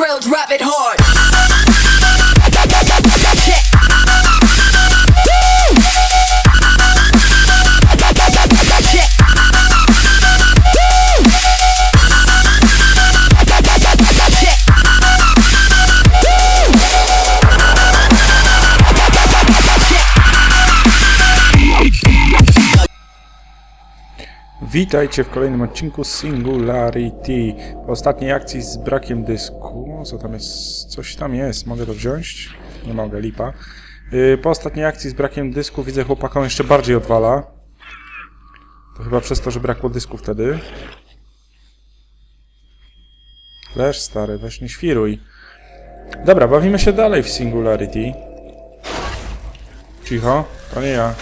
grilled, rub it hard. Witajcie w kolejnym odcinku Singularity. Po ostatniej akcji z brakiem dysku. Co tam jest? Coś tam jest. Mogę to wziąć? Nie mogę, lipa. Yy, Po ostatniej akcji z brakiem dysku widzę chłopakom jeszcze bardziej odwala. To chyba przez to, że brakło dysku wtedy. Leż stary, weź nie świruj. Dobra, bawimy się dalej w Singularity. Cicho, to nie ja.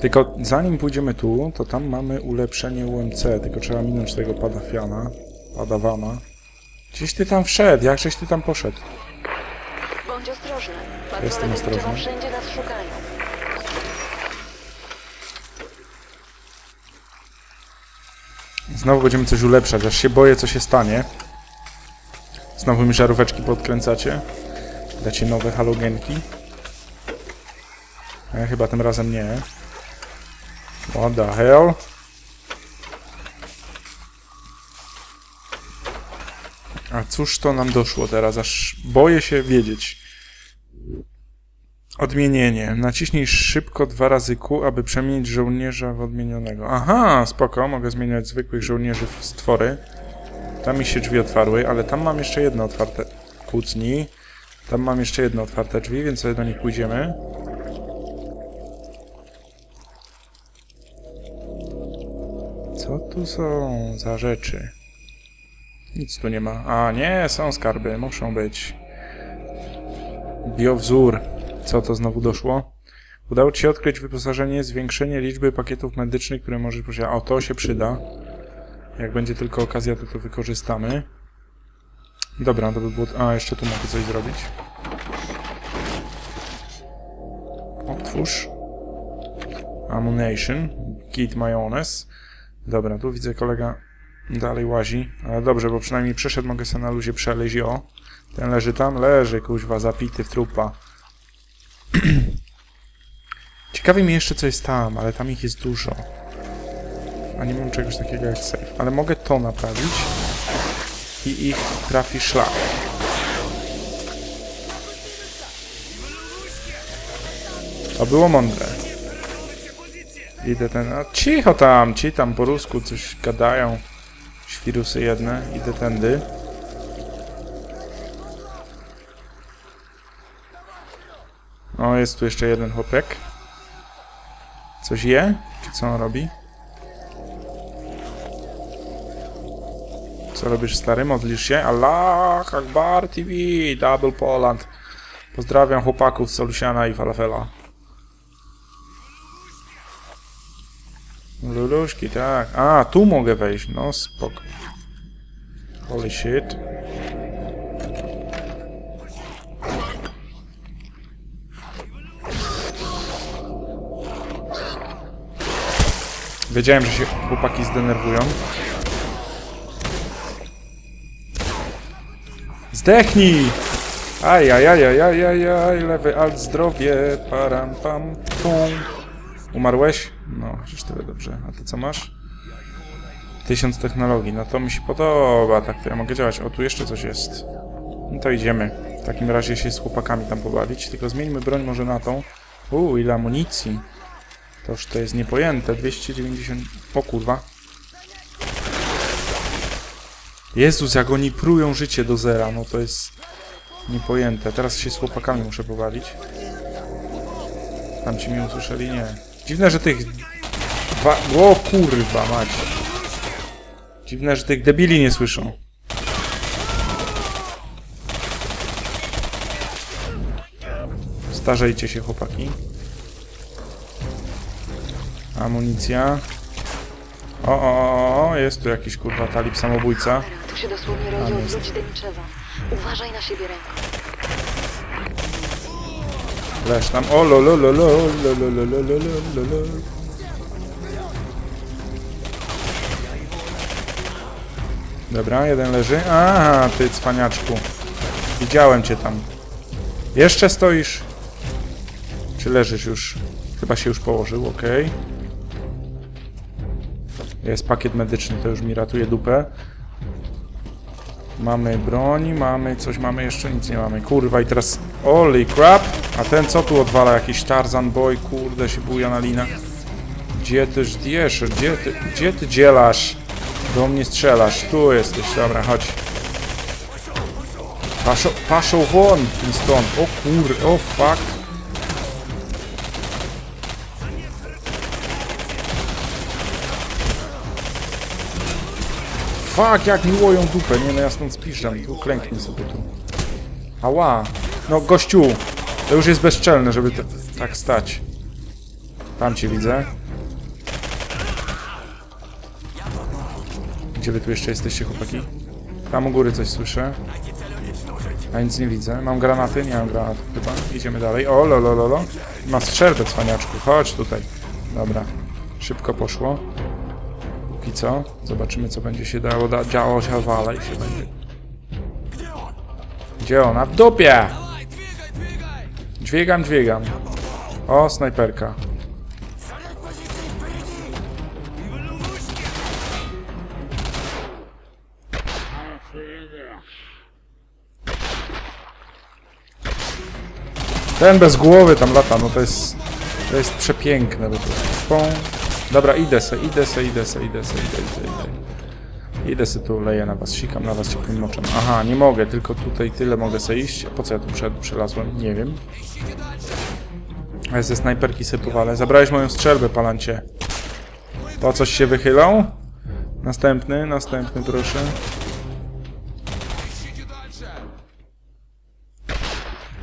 Tylko zanim pójdziemy tu, to tam mamy ulepszenie UMC, tylko trzeba minąć tego padafiana, padawana. Gdzieś ty tam wszedł, jakżeś ty tam poszedł? Bądź ostrożny. Jestem Patrole ostrożny. dowódczowo wszędzie nas szukają. Znowu będziemy coś ulepszać, aż się boję, co się stanie. Znowu mi żaróweczki podkręcacie. Dacie nowe halogenki. A ja chyba tym razem nie. What the hell? A cóż to nam doszło teraz? Aż boję się wiedzieć. Odmienienie. Naciśnij szybko dwa razy Q, aby przemienić żołnierza w odmienionego. Aha, spoko, mogę zmieniać zwykłych żołnierzy w stwory. Tam mi się drzwi otwarły, ale tam mam jeszcze jedno otwarte. Kucni. Tam mam jeszcze jedno otwarte drzwi, więc sobie do nich pójdziemy. Tu są za rzeczy? Nic tu nie ma. A, nie, są skarby, muszą być. Biowzór. Co to znowu doszło? Udało Ci się odkryć wyposażenie, zwiększenie liczby pakietów medycznych, które możesz posiadać. O, to się przyda. Jak będzie tylko okazja, to to wykorzystamy. Dobra, to by było... A, jeszcze tu mogę coś zrobić. Otwórz. Ammunition. Kit majonez. Dobra, tu widzę kolega dalej łazi. Ale dobrze, bo przynajmniej przeszedł, mogę sobie na luzie przeleźć. O, ten leży tam. Leży, kuźwa, zapity w trupa. Ciekawi mnie jeszcze, co jest tam, ale tam ich jest dużo. A nie mam czegoś takiego jak safe. Ale mogę to naprawić i ich trafi szlak. To było mądre. Idę ten... A cicho tam! Ci tam po rusku coś gadają. Świrusy jedne. Idę tędy. O, jest tu jeszcze jeden chłopek. Coś je? Czy co on robi? Co robisz stary? Modlisz się? Allah Akbar TV, Double Poland. Pozdrawiam chłopaków z Solusiana i Falafela. Luluszki, tak. A, tu mogę wejść. No, spoko. Holy shit. Wiedziałem, że się chłopaki zdenerwują. Zdechnij! Aj, aj, aj, aj, aj, aj, aj, lewy alt, zdrowie, param, pam, pum. Umarłeś? No, chociaż tyle dobrze. A ty co masz? Tysiąc technologii, no to mi się podoba, tak to ja mogę działać. O, tu jeszcze coś jest. No to idziemy. W takim razie się z chłopakami tam pobawić, tylko zmieńmy broń może na tą. Uuu, ile amunicji. Toż to jest niepojęte. 290... O kurwa. Jezus, jak oni prują życie do zera, no to jest niepojęte. Teraz się z chłopakami muszę pobawić. Tam ci mnie usłyszeli? Nie. Dziwne, że tych... Dwa... O kurwa mać. Dziwne, że tych debili nie słyszą. Starzejcie się, chłopaki. Amunicja. O, o, o, jest tu jakiś kurwa talib samobójca. Tu się dosłownie od ludzi Deniczewa. Uważaj na siebie ręką. Leż tam. O, lo, lo, lo, lo, lo, lo, lo, lo, lo, lo, lo. Dobra, jeden leży. Aha, ty cwaniaczku. Widziałem cię tam. Jeszcze stoisz? Czy leżysz już? Chyba się już położył, okej. Jest pakiet medyczny, to już mi ratuje dupę. Mamy broń, mamy coś, mamy jeszcze nic nie mamy. Kurwa i teraz... Holy crap! A ten co tu odwala? Jakiś Tarzan Boy, kurde się buja na linach. Gdzie ty żdiesz? Gdzie ty, gdzie ty dzielasz? Do mnie strzelasz. Tu jesteś, dobra, chodź. Paszo, paszą won stąd. O kur... o fuck. Fuck, jak mi łoją dupę. Nie no, ja stąd spiszczam. Tu sobie tu. Ała. No, gościu. To już jest bezczelne, żeby tak stać. Tam cię widzę. Gdzie wy tu jeszcze jesteście, chłopaki? Tam u góry coś słyszę. A nic nie widzę. Mam granaty? Nie mam granatów chyba. Idziemy dalej. O, lolo, lolo. Ma strzelbę, cwaniaczku. Chodź tutaj. Dobra. Szybko poszło. Póki co. Zobaczymy, co będzie się dało. Da działo się dalej się będzie. Gdzie ona? W dupie! Dźwigam, dźwigam. O, snajperka. Ten bez głowy tam lata, no to jest... To jest przepiękne. Dobra, idę se, idę se, idę se, idę se, idę, idę, idę. Idę se tu, leję na was, sikam na was ciepłym moczem. Aha, nie mogę, tylko tutaj tyle mogę se iść. Po co ja tu przelazłem? Nie wiem. Ale ze snajperki powalę. Zabrałeś moją strzelbę, palancie. To coś się wychylą? Następny, następny proszę.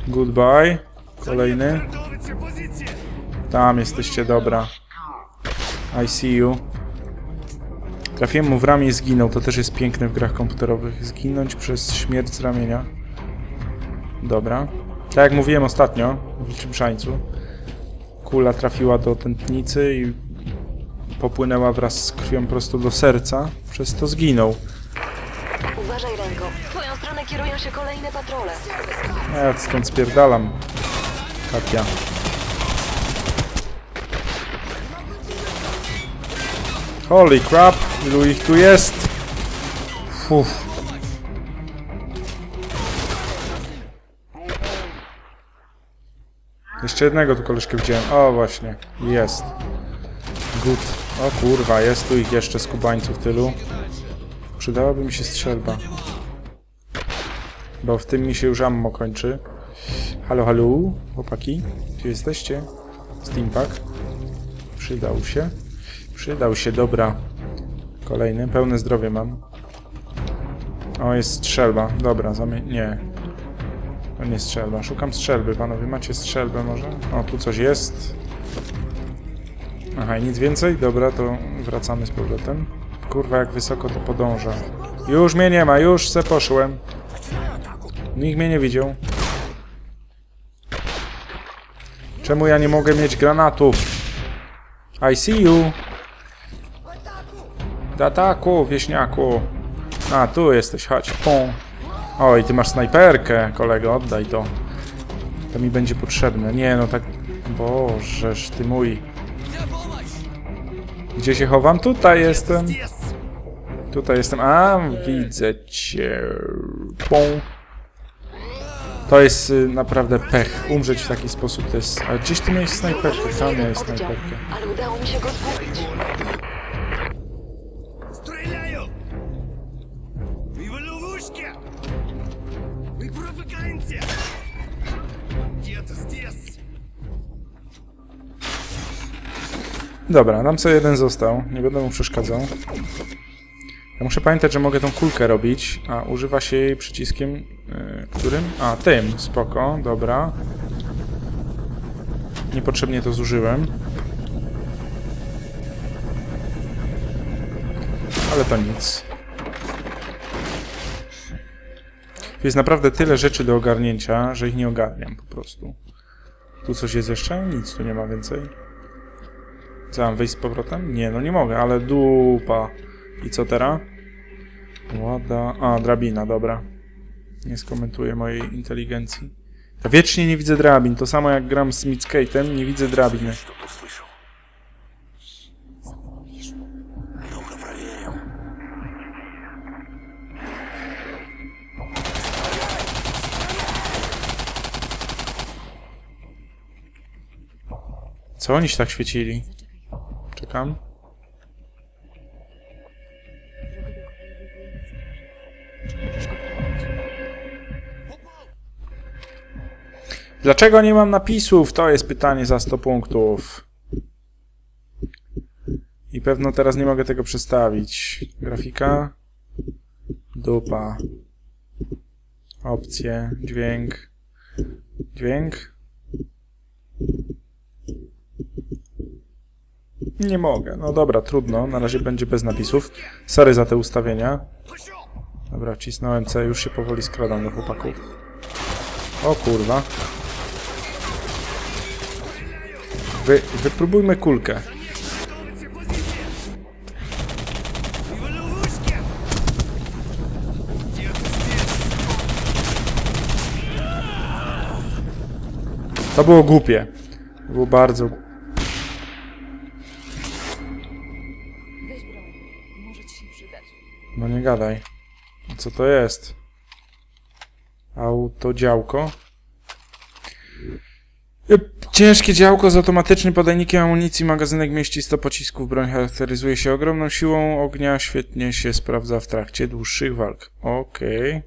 Goodbye. Kolejny. Tam jesteście, dobra. I see you. Trafiłem mu w ramię i zginął. To też jest piękne w grach komputerowych. Zginąć przez śmierć z ramienia. Dobra. Tak jak mówiłem ostatnio, w Liczym Szańcu. Kula trafiła do tętnicy i popłynęła wraz z krwią prosto do serca. Przez to zginął. Uważaj, Renko. W twoją stronę kierują się kolejne patrole. Ja stąd spierdalam. Katia. Holy crap, ilu ich tu jest? Uff. Jeszcze jednego tu koleżkę widziałem. O, właśnie. Jest. Good. O kurwa, jest tu ich jeszcze z kubańców tylu. Przydałaby mi się strzelba. Bo w tym mi się już ammo kończy. Halo, halo, chłopaki? Gdzie jesteście? Steampack. Przydał się. Przydał się, dobra. Kolejny, pełne zdrowie mam. O, jest strzelba. Dobra, zamie... Nie. To nie strzelba. Szukam strzelby, panowie. Macie strzelbę może? O, tu coś jest. Aha, i nic więcej? Dobra, to wracamy z powrotem. Kurwa, jak wysoko to podąża. Już mnie nie ma, już se poszłem. Nikt mnie nie widział. Czemu ja nie mogę mieć granatów? I see you. Do ataku, wieśniaku. A, tu jesteś, chodź. Pum. Oj, ty masz snajperkę, kolego, oddaj to. To mi będzie potrzebne. Nie, no tak... Bożeż, ty mój. Gdzie się chowam? Tutaj jestem. Tutaj jestem. A, widzę cię. Pum. To jest y, naprawdę pech. Umrzeć w taki sposób to jest... Ale gdzieś ty miałeś snajperkę, tam miałeś snajperkę. ale udało mi się go zgubić. Dobra, nam co jeden został. Nie będę mu przeszkadzał. Ja muszę pamiętać, że mogę tą kulkę robić, a używa się jej przyciskiem... Yy, którym? A, tym. Spoko, dobra. Niepotrzebnie to zużyłem. Ale to nic. Jest naprawdę tyle rzeczy do ogarnięcia, że ich nie ogarniam po prostu. Tu coś jest jeszcze? Nic tu nie ma więcej. Co mam wyjść z powrotem? Nie, no nie mogę, ale dupa. I co teraz? Łada... A, drabina, dobra. Nie skomentuję mojej inteligencji. Ja wiecznie nie widzę drabin. To samo jak gram z Midskate'em, nie widzę drabiny. Co oni się tak świecili? Czekam. Dlaczego nie mam napisów? To jest pytanie za 100 punktów. I pewno teraz nie mogę tego przestawić. Grafika. Dupa. Opcje. Dźwięk. Dźwięk. Nie mogę. No dobra, trudno. Na razie będzie bez napisów. Sorry za te ustawienia. Dobra, wcisnąłem C. Już się powoli skradam do chłopaków. O kurwa. Wy, wypróbujmy kulkę. To było głupie. Było bardzo No nie gadaj. Co to jest? Autodziałko. Ciężkie działko z automatycznym podajnikiem amunicji. Magazynek mieści 100 pocisków. Broń charakteryzuje się ogromną siłą ognia. Świetnie się sprawdza w trakcie dłuższych walk. Okej.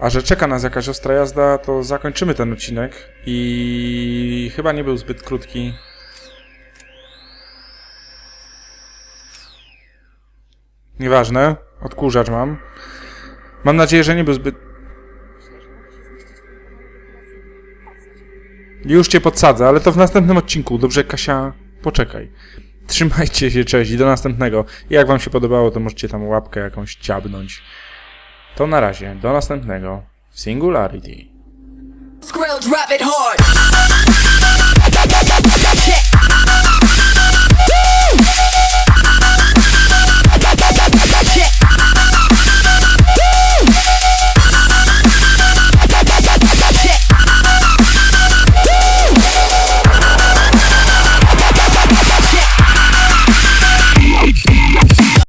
A że czeka nas jakaś ostra jazda, to zakończymy ten odcinek. I chyba nie był zbyt krótki. Nieważne. Odkurzacz mam. Mam nadzieję, że nie był zbyt... Już cię podsadzę, ale to w następnym odcinku. Dobrze, Kasia? Poczekaj. Trzymajcie się, cześć i do następnego. Jak wam się podobało, to możecie tam łapkę jakąś ciabnąć. To na razie. Do następnego. Singularity. Skrill, drop it hard.